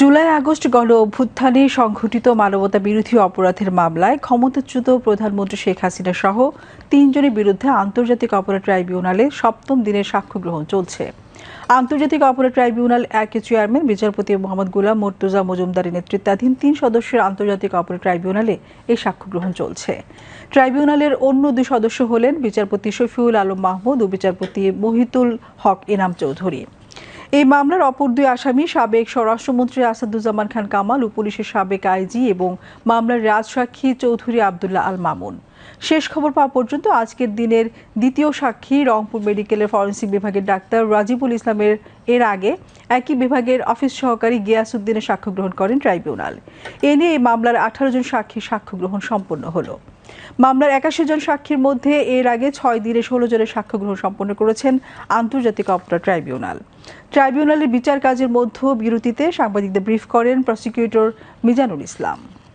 July August গণ অভ্যুত্থানে সংঘটিত মানবতা বিরোধী অপরাধের মামলায় ক্ষমতাচ্যুত প্রধানমন্ত্রী শেখ হাসিনা সহ তিনজনের বিরুদ্ধে আন্তর্জাতিক অপরাধ ট্রাইব্যুনালে সপ্তম দিনের সাক্ষ্য গ্রহণ চলছে। আন্তর্জাতিক অপরাধ ট্রাইব্যুনাল একের চেয়ারম্যান, বিচারপতি মোহাম্মদ গুলাম মর্তুজা মজুমদারের নেতৃত্বাধীন তিন সদস্যের আন্তর্জাতিক অপরাধ ট্রাইব্যুনালে এই সাক্ষ্য গ্রহণ চলছে। ট্রাইব্যুনালের অন্য দুই সদস্য হলেন বিচারপতি শফিউল আলম মাহমুদ ও বিচারপতি মহিতুল হক ইনাম চৌধুরী। এই মামলার অপর দুই আসামি সাবেক স্বরাষ্ট্রমন্ত্রী আসাদুজ্জামান খান কামাল ও পুলিশের সাবেক আইজি এবং মামলার রাজসাক্ষী চৌধুরী আবদুল্লাহ আল মামুন। শেষ খবর পাওয়া পর্যন্ত আজকের দিনের দ্বিতীয় সাক্ষী রংপুর মেডিকেলের ফরেন্সিক বিভাগের ডাক্তার রাজিবুল ইসলামের এর আগে একই বিভাগের অফিস সহকারী গিয়াসউদ্দিনের সাক্ষ্য গ্রহণ করেন ট্রাইব্যুনাল। এ নিয়ে এই মামলার আঠারো জন সাক্ষীর সাক্ষ্য গ্রহণ সম্পন্ন হলো। মামলার একাশি জন সাক্ষীর মধ্যে এর আগে ছয় দিনে ষোলো জনের সাক্ষ্য গ্রহণ সম্পন্ন করেছেন আন্তর্জাতিক অপরাধ ট্রাইব্যুনাল। ট্রাইব্যুনালের বিচার কাজের মধ্য বিরতিতে সাংবাদিকদের ব্রিফ করেন প্রসিকিউটর মিজানুল ইসলাম।